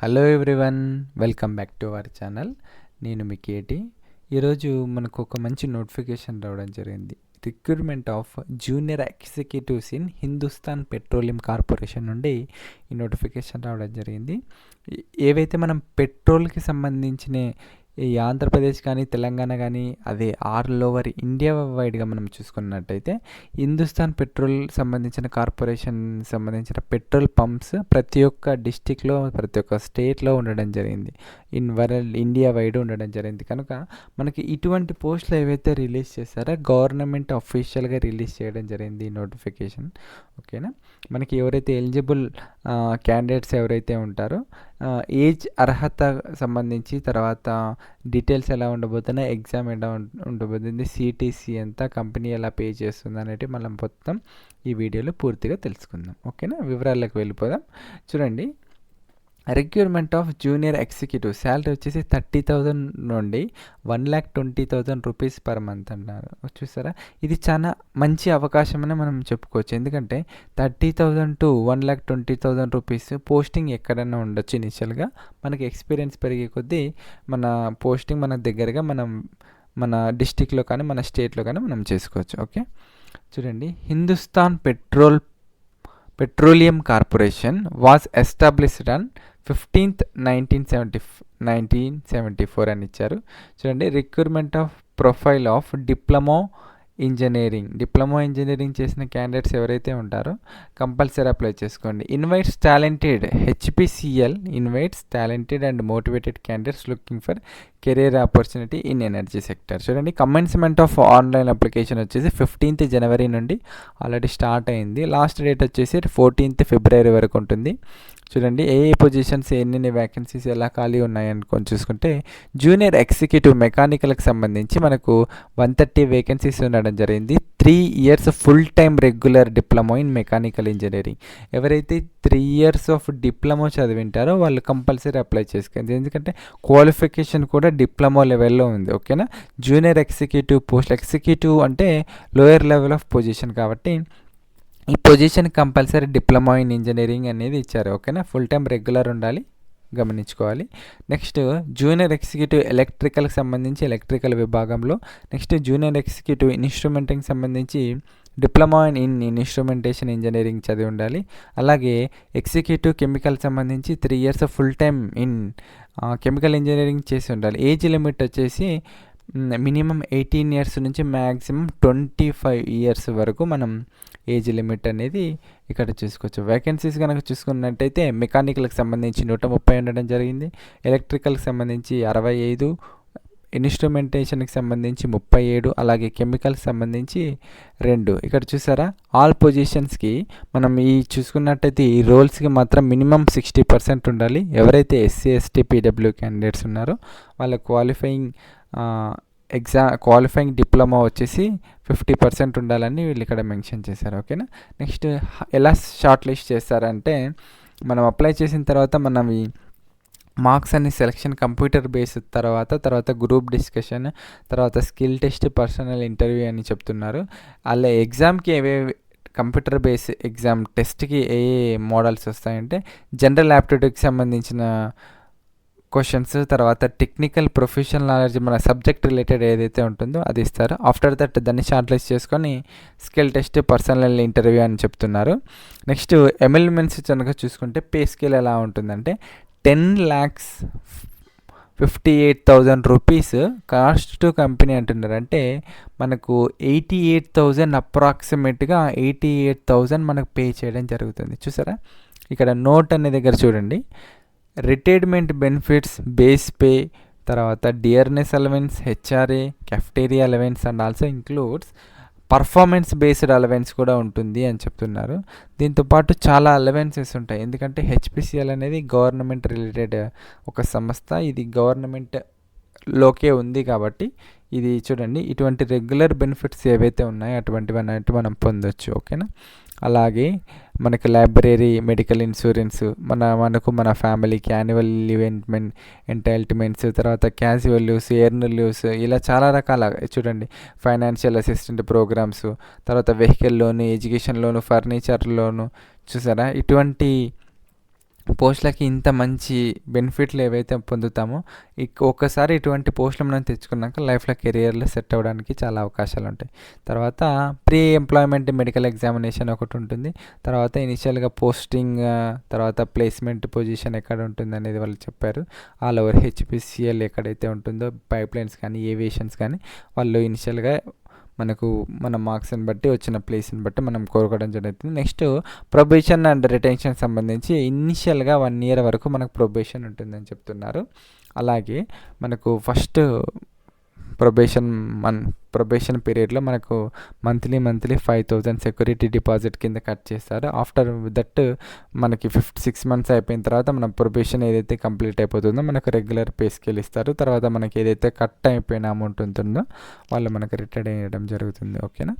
Hello everyone welcome back to our channel నేను మీ కేటి ఈరోజు మనకు ఒక మంచి నోటిఫికేషన్ రావడం జరిగింది. Recruitment of junior executives in Hindustan Petroleum Corporation నుండి ఈ నోటిఫికేషన్ రావడం జరిగింది. ఏవైతే మనం పెట్రోల్కి సంబంధించిన ఈ ఆంధ్రప్రదేశ్ కానీ తెలంగాణ కానీ అదే ఆల్ ఓవర్ ఇండియా వైడ్గా మనం చూసుకున్నట్టయితే హిందుస్థాన్ పెట్రోల్ సంబంధించిన కార్పొరేషన్ సంబంధించిన పెట్రోల్ పంప్స్ ప్రతి ఒక్క డిస్టిక్లో ప్రతి ఒక్క స్టేట్లో ఉండడం జరిగింది. ఇన్ వరల్డ్ ఇండియా వైడ్ ఉండడం జరిగింది. కనుక మనకి ఇటువంటి పోస్టులు ఏవైతే రిలీజ్ చేస్తారో గవర్నమెంట్ అఫీషియల్గా రిలీజ్ చేయడం జరిగింది నోటిఫికేషన్. ఓకేనా? మనకి ఎవరైతే ఎలిజిబుల్ క్యాండిడేట్స్ ఎవరైతే ఉంటారో ఏజ్ అర్హత సంబంధించి తర్వాత డీటెయిల్స్ ఎలా ఉండబోతున్నాయి ఎగ్జామ్ ఎలా ఉండబోతుంది సిటీసీ ఎంత కంపెనీ ఎలా పే చేస్తుంది అనేది మనం మొత్తం ఈ వీడియోలో పూర్తిగా తెలుసుకుందాం. ఓకేనా? వివరాలకు వెళ్ళిపోదాం. చూడండి recruitment of junior executive salary వచ్చేసి థర్టీ థౌజండ్ నుండి one lakh twenty thousand rupees per month అన్నారు చూసారా? ఇది చాలా మంచి అవకాశం అని మనం చెప్పుకోవచ్చు. ఎందుకంటే thirty thousand to one lakh twenty thousand rupees posting ఎక్కడైనా ఉండొచ్చు ఇనిషియల్గా మనకి ఎక్స్పీరియన్స్ పెరిగే కొద్దీ మన పోస్టింగ్ మన దగ్గరగా మనం మన డిస్టిక్లో కానీ మన స్టేట్లో కానీ మనం చేసుకోవచ్చు. ఓకే? చూడండి. Hindustan petrol Petroleum Corporation was established on fifteenth nineteen seventy nineteen seventy four అని ఇచ్చారు. చూడండి recruitment of profile of diploma engineering. Diploma engineering చేసిన క్యాండిడేట్స్ ఎవరైతే ఉంటారో కంపల్సరీ అప్లై చేసుకోండి. Invites talented HPCL invites talented and motivated candidates looking for career opportunity in energy sector. చూడండి commencement of online application వచ్చేసి fifteenth జనవరి నుండి already start అయింది. Last date వచ్చేసి ఫోర్టీన్త్ ఫిబ్రవరి వరకు ఉంటుంది. చూడండి ఏ ఏ పొజిషన్స్ ఎన్ని వ్యాకెన్సీస్ ఎలా ఖాళీ ఉన్నాయి అనుకొని చూసుకుంటే జూనియర్ ఎగ్జిక్యూటివ్ మెకానికల్కి సంబంధించి మనకు వన్ థర్టీ వేకెన్సీస్ ఉండడం జరిగింది. Three years full time regular diploma in mechanical engineering ఎవరైతే త్రీ ఇయర్స్ ఆఫ్ డిప్లొమా చదివింటారో వాళ్ళు కంపల్సరీ అప్లై చేసుకోండి. ఎందుకంటే క్వాలిఫికేషన్ కూడా డిప్లొమా లెవెల్లో ఉంది ఓకేనా జూనియర్ ఎగ్జిక్యూటివ్ పోస్ట్ ఎగ్జిక్యూటివ్ అంటే లోయర్ లెవెల్ ఆఫ్ పొజిషన్ కాబట్టి ఈ position compulsory diploma in engineering అనేది ఇచ్చారు ఓకేనా? ఫుల్ టైం రెగ్యులర్ ఉండాలి గమనించుకోవాలి. నెక్స్ట్ జూనియర్ ఎగ్జిక్యూటివ్ ఎలక్ట్రికల్కి సంబంధించి ఎలక్ట్రికల్ విభాగంలో నెక్స్ట్ జూనియర్ ఎగ్జిక్యూటివ్ ఇన్స్ట్రుమెంటింగ్ సంబంధించి డిప్లొమా ఇన్ ఇన్స్ట్రుమెంటేషన్ ఇంజనీరింగ్ చదివి ఉండాలి. అలాగే ఎగ్జిక్యూటివ్ కెమికల్ సంబంధించి three years full time in chemical engineering చేసి ఉండాలి. ఏజ్ లిమిట్ వచ్చేసి మినిమం ఎయిటీన్ ఇయర్స్ నుంచి మ్యాక్సిమం ట్వంటీ ఫైవ్ ఇయర్స్ వరకు మనం ఏజ్ లిమిట్ అనేది ఇక్కడ చూసుకోవచ్చు. వేకెన్సీస్ కనుక చూసుకున్నట్టయితే మెకానికల్కి సంబంధించి నూట ముప్పై ఉండడం జరిగింది. ఎలక్ట్రికల్కి సంబంధించి అరవై ఐదు ఇన్స్ట్రుమెంటేషన్కి సంబంధించి ముప్పై ఏడు అలాగే కెమికల్కి సంబంధించి రెండు. ఇక్కడ చూసారా? ఆల్ పొజిషన్స్కి మనం ఈ చూసుకున్నట్టయితే ఈ రోల్స్కి మాత్రం మినిమం సిక్స్టీ పర్సెంట్ ఉండాలి. ఎవరైతే ఎస్సీ ఎస్టీ పీడబ్ల్యూ క్యాండిడేట్స్ ఉన్నారో వాళ్ళ క్వాలిఫైయింగ్ ఎగ్జామ్ క్వాలిఫైయింగ్ డిప్లొమా వచ్చేసి ఫిఫ్టీ పర్సెంట్ ఉండాలని వీళ్ళు ఇక్కడ మెన్షన్ చేశారు ఓకేనా? నెక్స్ట్ ఎలా షార్ట్ లిస్ట్ చేస్తారంటే మనం అప్లై చేసిన తర్వాత మనం ఈ మార్క్స్ అన్ని సెలక్షన్ కంప్యూటర్ బేస్ తర్వాత తర్వాత గ్రూప్ డిస్కషన్ తర్వాత స్కిల్ టెస్ట్ పర్సనల్ ఇంటర్వ్యూ అని చెప్తున్నారు. అలా ఎగ్జామ్కి ఏవేవి కంప్యూటర్ బేస్ ఎగ్జామ్ టెస్ట్కి ఏ ఏ మోడల్స్ వస్తాయంటే జనరల్ యాప్టిట్యూడ్కి సంబంధించిన క్వశ్చన్స్ తర్వాత టెక్నికల్ ప్రొఫెషనల్ నాలెడ్జ్ మన సబ్జెక్ట్ రిలేటెడ్ ఏదైతే ఉంటుందో అది ఇస్తారు. ఆఫ్టర్ దట్ దాన్ని షార్ట్ లిస్ట్ చేసుకొని స్కిల్ టెస్ట్ పర్సనల్ ఇంటర్వ్యూ అని చెప్తున్నారు. నెక్స్ట్ ఎమిల్మెంట్స్ కనుక చూసుకుంటే పే స్కేల్ ఎలా ఉంటుందంటే ten lakhs fifty eight thousand rupees cost to company అంటున్నారు అంటే మనకు ఎయిటీ ఎయిట్ థౌజండ్ అప్రాక్సిమేట్గా ఎయిటీ ఎయిట్ థౌజండ్ మనకు పే చేయడం జరుగుతుంది. చూసారా? ఇక్కడ నోట్ అనే దగ్గర చూడండి. రిటైర్మెంట్ బెనిఫిట్స్ బేస్ పే తర్వాత dearness allowance HRA cafeteria allowance and also includes performance based allowance కూడా ఉంటుంది అని చెప్తున్నారు. దీంతోపాటు చాలా అలవెన్సెస్ ఉంటాయి. ఎందుకంటే హెచ్పిసిఎల్ అనేది గవర్నమెంట్ రిలేటెడ్ ఒక సంస్థ. ఇది గవర్నమెంట్ లోకే ఉంది కాబట్టి ఇది చూడండి. ఇటువంటి రెగ్యులర్ బెనిఫిట్స్ ఏవైతే ఉన్నాయో అటువంటివి అన్నట్టు మనం పొందొచ్చు. ఓకేనా? అలాగే మనకు లైబ్రరీ మెడికల్ ఇన్సూరెన్స్ మన మనకు మన ఫ్యామిలీకి యాన్యువల్ ఈవెంట్మెంట్ ఎంటైల్ట్మెంట్స్ తర్వాత క్యాజువల్ లీవ్స్ ఎర్నల్ లీవ్స్ ఇలా చాలా రకాల చూడండి. ఫైనాన్షియల్ అసిస్టెంట్ ప్రోగ్రామ్స్ తర్వాత vehicle loan education loan furniture loan చూసారా? ఇటువంటి పోస్టులకి ఇంత మంచి బెనిఫిట్లు ఏవైతే పొందుతామో ఒక్కసారి ఇటువంటి పోస్టులు మనం తెచ్చుకున్నాక లైఫ్లో కెరియర్లో సెట్ అవ్వడానికి చాలా అవకాశాలు ఉంటాయి తర్వాత ప్రీ ఎంప్లాయ్మెంట్ మెడికల్ ఎగ్జామినేషన్ ఒకటి ఉంటుంది. తర్వాత ఇనిషియల్గా పోస్టింగ్ తర్వాత ప్లేస్మెంట్ పొజిషన్ ఎక్కడ ఉంటుంది అనేది వాళ్ళు చెప్పారు. ఆల్ ఓవర్ హెచ్పిసిఎల్ ఎక్కడైతే ఉంటుందో పైప్ లైన్స్ కానీ ఏవియేషన్స్ కానీ వాళ్ళు ఇనిషియల్గా మనకు మన మార్క్స్ని బట్టి వచ్చిన ప్లేస్ని బట్టి మనం కోరుకోవడం జరుగుతుంది. నెక్స్ట్ ప్రొబేషన్ అండ్ రిటెన్షన్ సంబంధించి ఇనిషియల్గా వన్ ఇయర్ వరకు మనకు ప్రొబేషన్ ఉంటుందని చెప్తున్నారు. అలాగే మనకు ఫస్ట్ ప్రొబేషన్ మన్ ప్రొబేషన్ పీరియడ్లో మనకు monthly monthly five thousand security deposit కింద కట్ చేస్తారు. ఆఫ్టర్ దట్ మనకి ఫిఫ్త్ సిక్స్ మంత్స్ అయిపోయిన తర్వాత మన ప్రొబేషన్ ఏదైతే కంప్లీట్ అయిపోతుందో మనకు రెగ్యులర్ పే స్కేల్ ఇస్తారు. తర్వాత మనకి ఏదైతే కట్ అయిపోయిన అమౌంట్ ఉంటుందో వాళ్ళు మనకు రిటర్న్ అయ్యడం జరుగుతుంది. ఓకేనా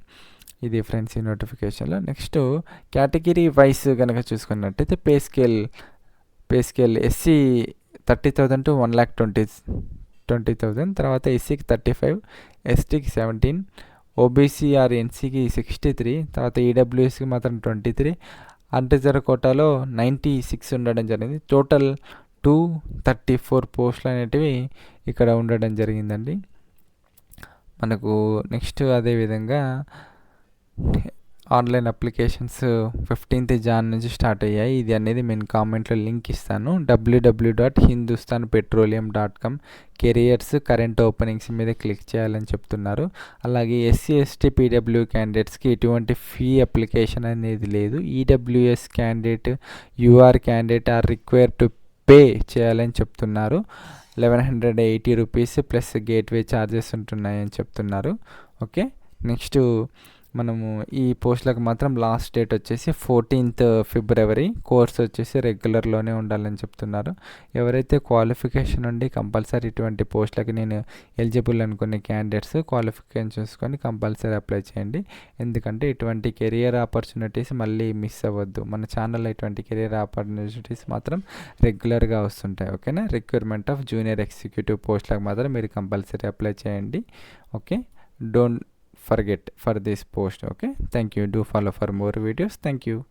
ఇది ఫ్రెండ్స్ ఈ నోటిఫికేషన్లో నెక్స్ట్ కేటగిరీ వైస్ కనుక చూసుకున్నట్టయితే pay scale pay scale SC thirty thousand to one lakh twenty twenty thousand తర్వాత ఎస్సీకి థర్టీ ఫైవ్ ఎస్టీకి సెవెంటీన్ ఓబీసీ ఆర్ ఎన్సీకి సిక్స్టీ త్రీ తర్వాత ఈడబ్ల్యూఎస్కి మాత్రం ట్వంటీ త్రీ అంటజర కోటాలో నైంటీ సిక్స్ ఉండడం జరిగింది. టోటల్ టూ థర్టీ ఫోర్ పోస్టులు అనేటివి ఇక్కడ ఉండడం జరిగిందండి. మనకు నెక్స్ట్ అదేవిధంగా ఆన్లైన్ అప్లికేషన్స్ ఫిఫ్టీన్త్ జాన్ నుంచి స్టార్ట్ అయ్యాయి. ఇది అనేది నేను కామెంట్లో లింక్ ఇస్తాను. WWW dot Hindustan Petroleum dot com careers current openings మీద క్లిక్ చేయాలని చెప్తున్నారు. అలాగే ఎస్సీ ఎస్టీ పీడబ్ల్యూ క్యాండిడేట్స్కి ఎటువంటి ఫీ అప్లికేషన్ అనేది లేదు. EWS candidate UR candidate are require to pay చేయాలని చెప్తున్నారు. Eleven hundred eighty rupees plus gateway charges ఉంటున్నాయని చెప్తున్నారు. ఓకే నెక్స్ట్ మనము ఈ పోస్టులకు మాత్రం లాస్ట్ డేట్ వచ్చేసి ఫోర్టీన్త్ ఫిబ్రవరి కోర్స్ వచ్చేసి రెగ్యులర్లోనే ఉండాలని చెప్తున్నారు. ఎవరైతే క్వాలిఫికేషన్ ఉండి కంపల్సరీ ఇటువంటి పోస్టులకి నేను ఎలిజిబుల్ అనుకునే క్యాండిడేట్స్ క్వాలిఫికేషన్ చూసుకొని కంపల్సరీ అప్లై చేయండి. ఎందుకంటే ఇటువంటి కెరియర్ ఆపర్చునిటీస్ మళ్ళీ మిస్ అవ్వద్దు. మన ఛానల్లో ఇటువంటి కెరియర్ ఆపర్చునిటీస్ మాత్రం రెగ్యులర్గా వస్తుంటాయి. ఓకేనా? రిక్వైర్మెంట్ ఆఫ్ జూనియర్ ఎగ్జిక్యూటివ్ పోస్టులకు మాత్రం మీరు కంపల్సరీ అప్లై చేయండి. Okay? Don't forget for this post okay? Thank you. Do follow for more videos. Thank you